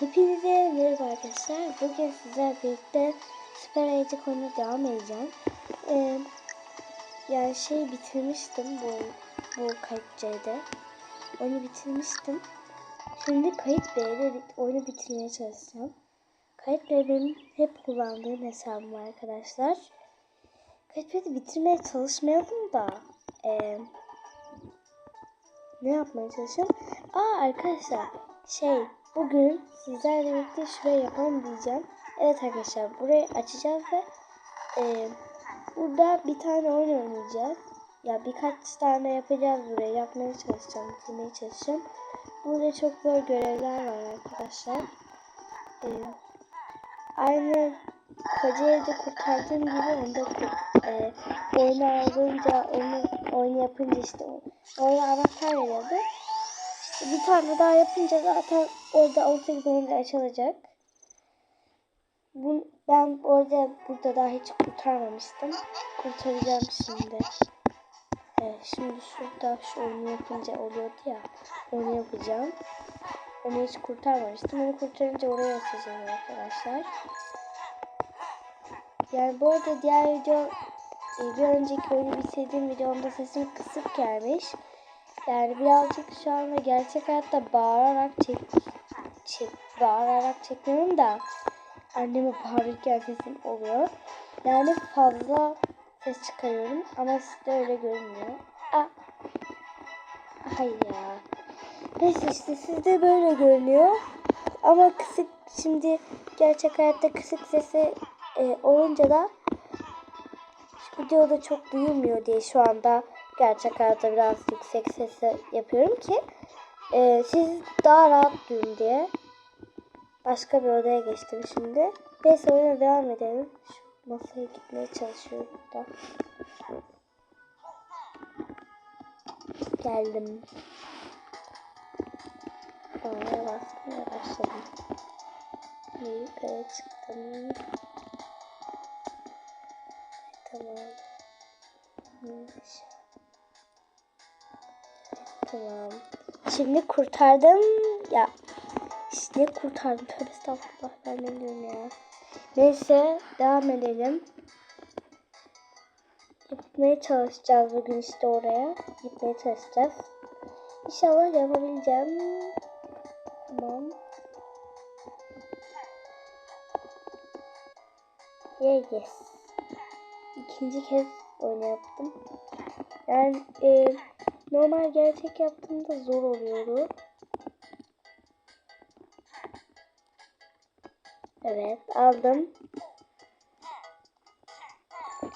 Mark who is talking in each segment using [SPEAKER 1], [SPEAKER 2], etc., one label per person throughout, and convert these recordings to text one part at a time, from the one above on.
[SPEAKER 1] Hepinize merhaba arkadaşlar. Bugün sizlerle birlikte Süper Ayıcık oyunu devam edeceğim. Ee, yani şey bitirmiştim bu bu kayıt C'de. Oyunu bitirmiştim. Şimdi kayıt B'de oyunu bitirmeye çalışacağım. Kayıt B hep kullandığım hesabım arkadaşlar. Kayıt B'de bitirmeye çalışmayalım da. Ee, ne yapmaya çalışıyorum? Aa arkadaşlar şey bugün sizlerle birlikte şuraya yapalım diyeceğim. Evet arkadaşlar burayı açacağız ve e, burada bir tane oyun oynayacağız. Ya birkaç tane yapacağız buraya yapmaya çalışacağım, bitirmeye çalışacağım. Burada çok zor görevler var arkadaşlar. E, aynı Kocaeli'de kurtardığım gibi onda e, oyunu alınca, onu, oyunu yapınca işte oraya anahtar veriyordu. Bir tane daha yapınca zaten orada 18 oyunda açılacak. Bu, ben orada burada daha hiç kurtarmamıştım. Kurtaracağım şimdi. Evet, şimdi şurada şu oyunu yapınca oluyordu ya. Onu yapacağım. Onu hiç kurtarmamıştım. Onu kurtarınca oraya açacağım arkadaşlar. Yani bu arada diğer video e, bir önceki oyunu bitirdiğim videomda sesim kısık gelmiş. Yani birazcık şu anda gerçek hayatta bağırarak çek, çek bağırarak çekmiyorum da anneme bağırırken sesim oluyor. Yani fazla ses çıkarıyorum ama sizde öyle görünmüyor. Aa. Hayır ya. Neyse işte sizde böyle görünüyor. Ama kısık şimdi gerçek hayatta kısık sesi e, olunca da videoda çok duyulmuyor diye şu anda gerçek hayatta biraz yüksek sesle yapıyorum ki e, siz daha rahat duyun diye. Başka bir odaya geçtim şimdi. Neyse oyuna devam edelim. Şu masaya gitmeye çalışıyorum da. Geldim. Oraya basmaya başladım. Yukarı çıktım. Tamam. Tamam. Şimdi kurtardım. Ya işte kurtardım. Tövbe estağfurullah. Ben ne diyorum ya. Neyse devam edelim. Gitmeye çalışacağız bugün işte oraya. Gitmeye çalışacağız. İnşallah yapabileceğim. Tamam. Yeah, yes. İkinci kez oyunu yaptım. Yani e, normal gerçek yaptığımda zor oluyordu. Evet aldım.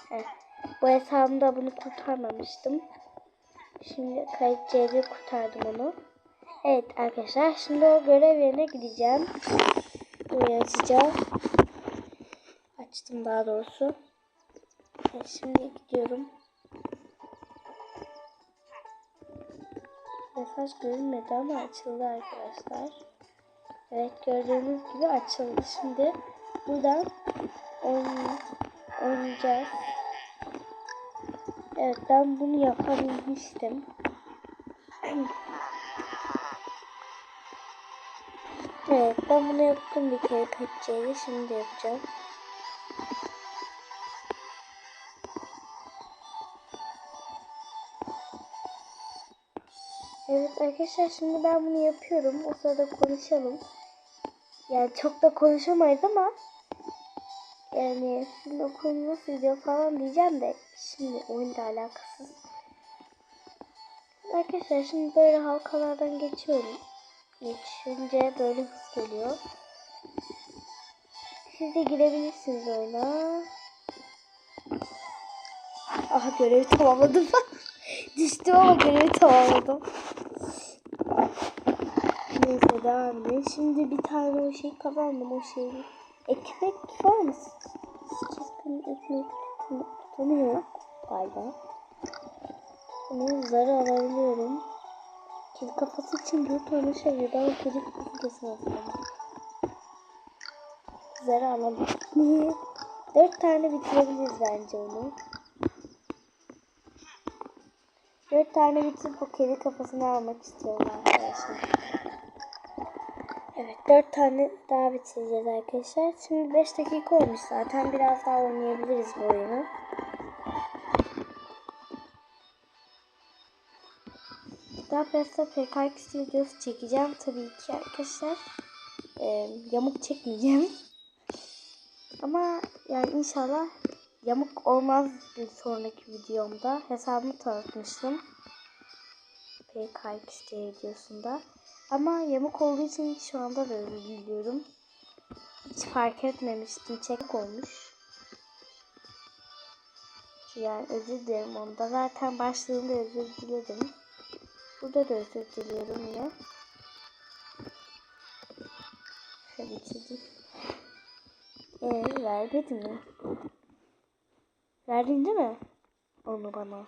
[SPEAKER 1] Heh. Bu hesabımda bunu kurtarmamıştım. Şimdi kayıt kurtardım onu. Evet arkadaşlar şimdi o görev yerine gideceğim. Burayı açacağım. Açtım daha doğrusu. Evet, şimdi gidiyorum. Mesaj görünmedi ama açıldı arkadaşlar. Evet gördüğünüz gibi açıldı. Şimdi buradan oyn- oynayacağız. Evet ben bunu yapabilmiştim. evet ben bunu yaptım bir kere kaçacağını şimdi yapacağım. Evet arkadaşlar şimdi ben bunu yapıyorum. O sırada konuşalım. Yani çok da konuşamayız ama yani sizin okulun nasıl gidiyor falan diyeceğim de şimdi oyunla alakasız. Arkadaşlar şimdi böyle halkalardan geçiyorum. Geçince böyle hız geliyor. Siz de girebilirsiniz oyuna. Aha görevi tamamladım. Düştüm ama görevi tamamladım. Devam edelim. Şimdi bir tane o şey kazandım o şeyi. Ekmek var mı? Çizgin ekmek tutamıyor galiba. Ama zarı alabiliyorum. Kedi kafası için bir tane şey veriyor. Ben kedi kafası alıyorum. Zarı alalım. Dört tane bitirebiliriz bence onu. Dört tane bitirip o kedi kafasını almak istiyorum arkadaşlar. Evet 4 tane daha bitireceğiz arkadaşlar. Şimdi 5 dakika olmuş zaten. Biraz daha oynayabiliriz bu oyunu. Daha fazla PKX videosu çekeceğim tabii ki arkadaşlar. Ee, yamuk çekmeyeceğim. Ama yani inşallah yamuk olmaz bir sonraki videomda. Hesabımı tanıtmıştım. PKX videosunda. Ama yamuk olduğu için şu anda da özür. Hiç fark etmemiştim. Çek olmuş. Yani özür dilerim onda. Zaten başlığında özür diledim. Burada da özür diliyorum yine. Şöyle çizeyim. Ee, vermedi mi? Verdin değil mi? Onu bana.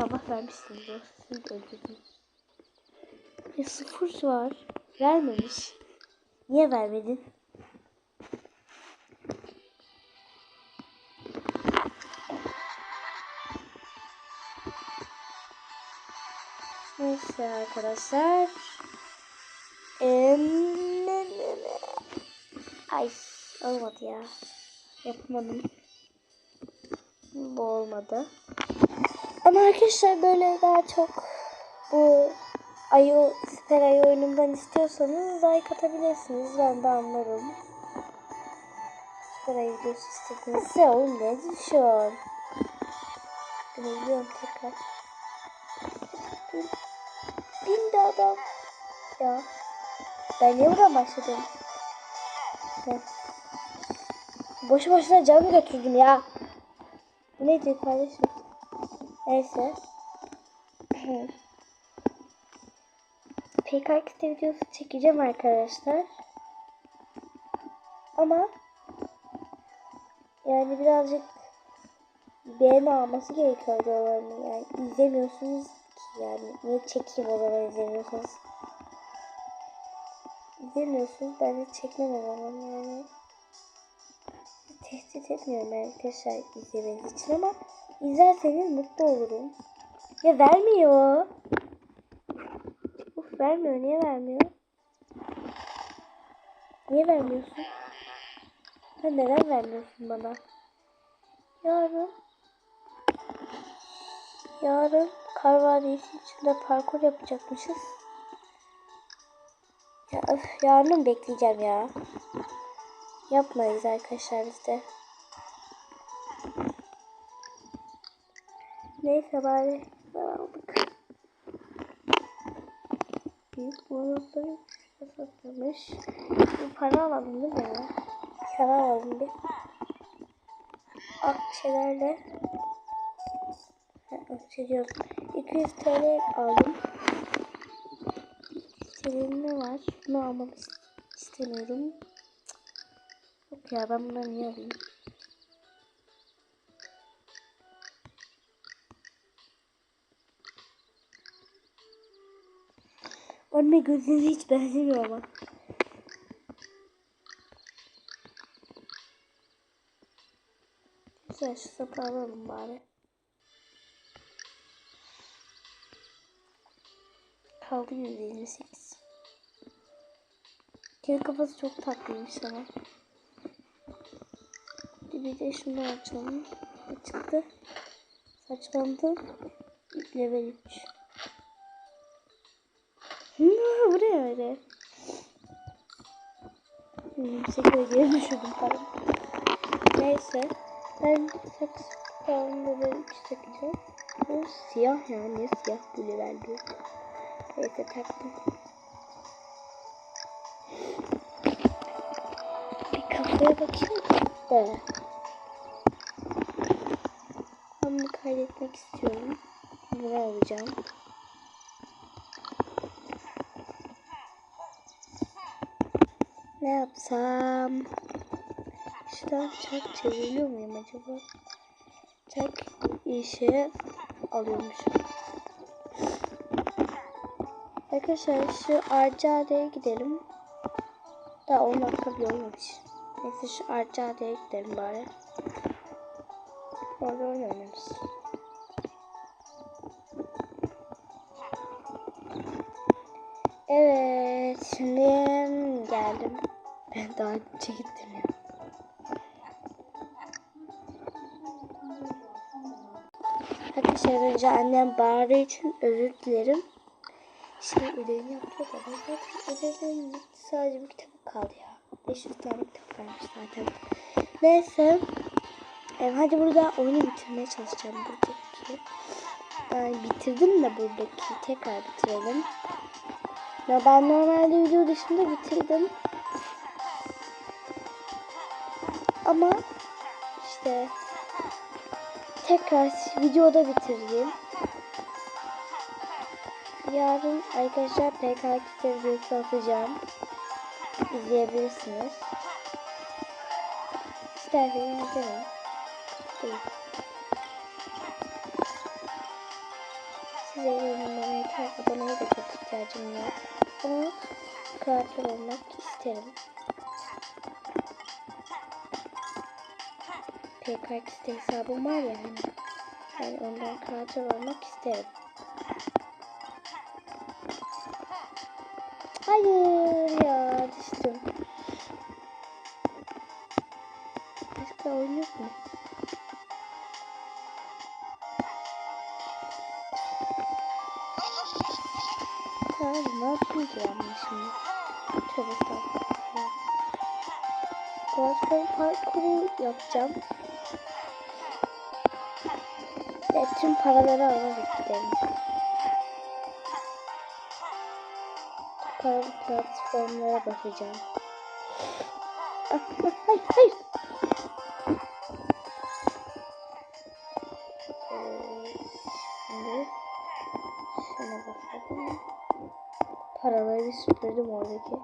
[SPEAKER 1] İnşallah vermişsindir. Siz de öldürdünüz. Ya sıfır var. Vermemiş. Niye vermedin? Neyse arkadaşlar. Ay olmadı ya. Yapmadım. Bu olmadı. Ama arkadaşlar böyle daha çok bu ayı süper ayı oyunundan istiyorsanız like atabilirsiniz. Ben de anlarım. Süper ayı videosu istediğinizde oğlum ne düşüyor? Biliyorum tekrar. Bin, bin de adam. Ya. Ben niye buradan başladım? Heh. Boşu boşuna canımı götürdüm ya. Bu neydi kardeşim? Neyse. PKX videosu çekeceğim arkadaşlar. Ama yani birazcık beğeni alması gerekiyor videolarını. Yani izlemiyorsunuz ki yani. Niye çekeyim o zaman izlemiyorsunuz? İzlemiyorsunuz. Ben de çekmem o zaman yani. Tehdit etmiyorum arkadaşlar izlemeniz için ama izlerseniz mutlu olurum. Ya vermiyor. Uf vermiyor. Niye vermiyor? Niye vermiyorsun? Ha neden vermiyorsun bana? Yarın Yarın kar vadisi içinde parkur yapacakmışız. Ya öf, yarın bekleyeceğim ya. Yapmayız arkadaşlar biz de. Neyse bari aldık. Büyük bonusları satılmış. Bir para alalım değil mi ya? Para alalım bir. Akçelerle Çekiyorum. 200 TL aldım. İstediğim ne var? Bunu almak istemiyorum. Yok ya ben bunları niye alayım? Anne gözleri hiç benzemiyor ama. Güzel şu sapı alalım bari. Kaldı 128. Kedi kafası çok tatlıymış ama. Bir de şunu açalım. Çıktı? Saçlandı. Level 3. Bu ne öyle? Yüksek geri düşürdüm pardon. Neyse. Ben falan level 3 takacağım. Bu siyah yani. Niye siyah bu level 4? Neyse taktım. Bir kafaya bakayım da. Ben bunu kaydetmek istiyorum. Bunu alacağım. Ne yapsam? Şuradan çark çeviriyor muyum acaba? Çark işe alıyormuşum. Arkadaşlar şu Arcade'ye gidelim. Daha 10 dakika bir olmamış. Neyse şu Arcade'ye gidelim bari. Orada oynamıyoruz. Evet şimdi geldim. Daha ya. Arkadaşlar önce annem bağırdığı için özür dilerim. Şey ödevini yapıyor da ben zaten ödevlerim bitti. sadece bir kitap kaldı ya. 500 tane kitap vermiş zaten. Neyse. Em, hadi burada oyunu bitirmeye çalışacağım buradaki. Yani bitirdim de buradaki. Tekrar bitirelim. Ya ben normalde video dışında bitirdim. Ama işte tekrar videoda bitireyim. Yarın arkadaşlar PKK videosu atacağım. İzleyebilirsiniz. İsterseniz izleyin. Değil. Size yorumlara yeter. Aboneye de çok ihtiyacım var. Ama kreatör olmak isterim. PKX'de hesabım var ya hani. Yani ondan kreatör olmak isterim. Hayır ya düştüm. Başka oyun yok mu? Tamam ne yapayım ben şimdi? Tövbe estağfurullah. Platform parkuru yapacağım. Tüm paraları alarak gidelim. Paralı platformlara bakacağım. Hayır, hayır. Şuna bakalım. Paraları bir süpürdüm oradaki.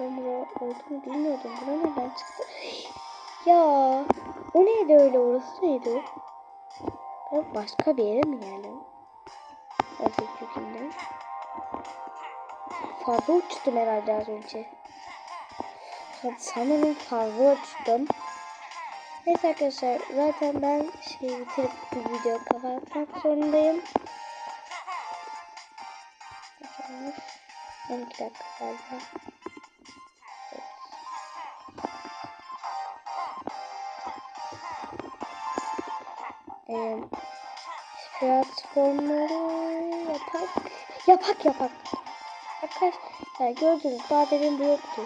[SPEAKER 1] Ben burada olduğunu bilmiyordum. Bura nereden çıktı? Ya. O neydi öyle? Orası neydi? Ben başka bir yere mi geldim? Kökünden. Fazla uçtum herhalde az önce. Sanırım fazla uçtum. Neyse arkadaşlar zaten ben şey bitirip bu videoyu kapatmak zorundayım. 12 dakika galiba. Ee, platformları yapak yapak yapak. Arkadaşlar gördünüz daha demin bu yoktu.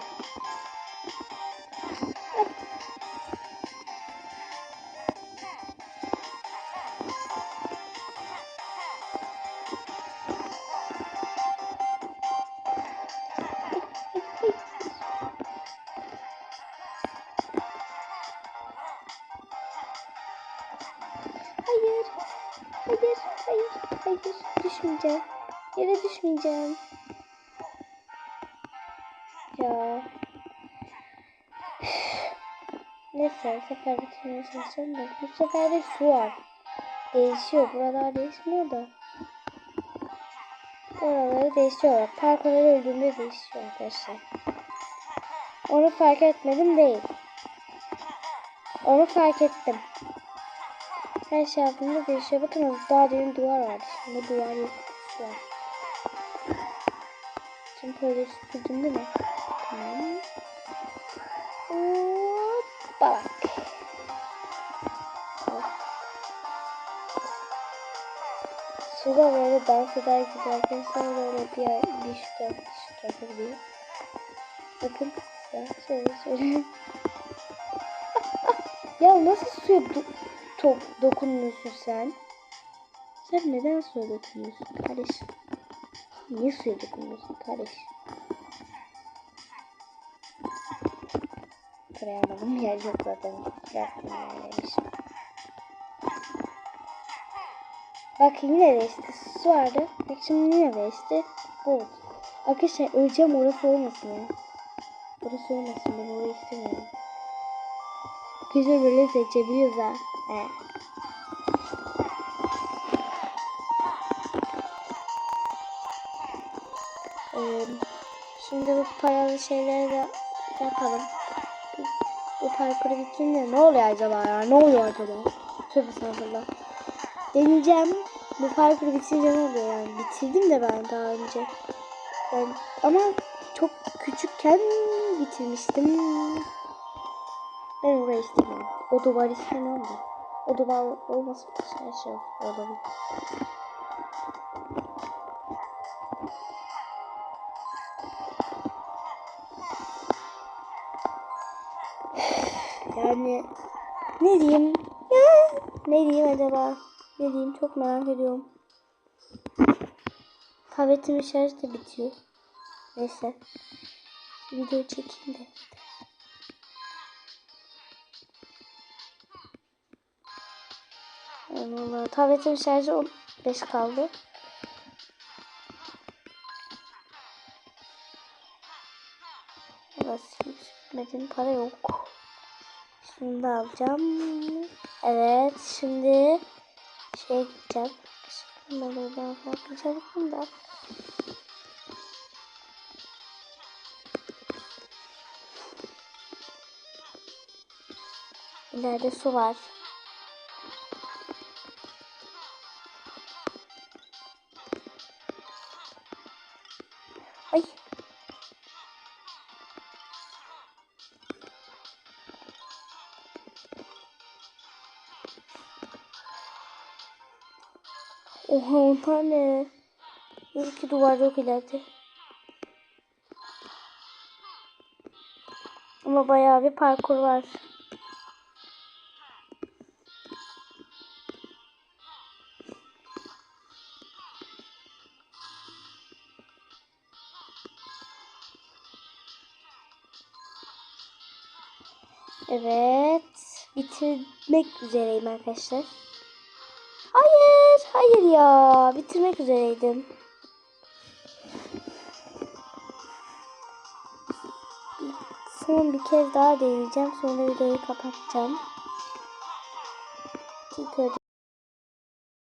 [SPEAKER 1] Düşmeyeceğim. Yere düşmeyeceğim. Ya. Neyse sefer bitirmeye çalışacağım da. Bu sefer de su var. Değişiyor. Buralar değişmiyor da. Oraları değişiyor. Bak parkurları öldüğünde değişiyor arkadaşlar. Onu fark etmedim değil. Onu fark ettim. Her şey yaptığımda değişiyor. Bakın daha derin duvar vardı. Şimdi duvar yok. Var. Şimdi böyle süpürdüm değil mi? Tamam. Hoppa. Suda böyle dans eder gibi arkadaşlar böyle bir, tarafa bir şu tarafa gidiyor. Bakın ya şöyle şöyle. ya nasıl suya do dokunuyorsun sen? Sen neden suya dokunuyorsun kardeşim? Niye suya dokunuyorsun kardeş? Buraya almadım yer yok zaten. Bıraktım yerlemiş. Bak yine değişti. Su vardı. Bak şimdi yine değişti. Gold. Arkadaşlar öleceğim orası olmasın ya. Orası olmasın ben orayı istemiyorum. Güzel böyle seçebiliyoruz ha. He. Şimdi bu paralı şeyleri de yapalım. Bu, bu parkuru bitince ne oluyor acaba ya? Ne oluyor acaba? Tövbe estağfurullah. Deneyeceğim. bu parkuru bitirince ne oluyor yani? Bitirdim de ben daha önce. Ben, ama çok küçükken bitirmiştim. Ben orayı istemiyorum. O duvar istemiyorum da. O duvar olması her şey olabilir. Yani ne diyeyim? Ya ne diyeyim acaba? Ne diyeyim çok merak ediyorum. Tabletimin şarjı da bitiyor. Neyse. Video çekeyim de. Vallahi tabletin şarjı 15 kaldı. Burası bitmedi para yok. Şunu da alacağım. Evet şimdi şey gideceğim. Şunları buradan bakacağım da. İleride su var. Oha onlar ne? Bir iki duvar yok ileride. Ama bayağı bir parkur var. Evet. Bitirmek üzereyim arkadaşlar. Hayır. Ya. Bitirmek üzereydim. Son bir kez daha deneyeceğim. Sonra videoyu kapatacağım.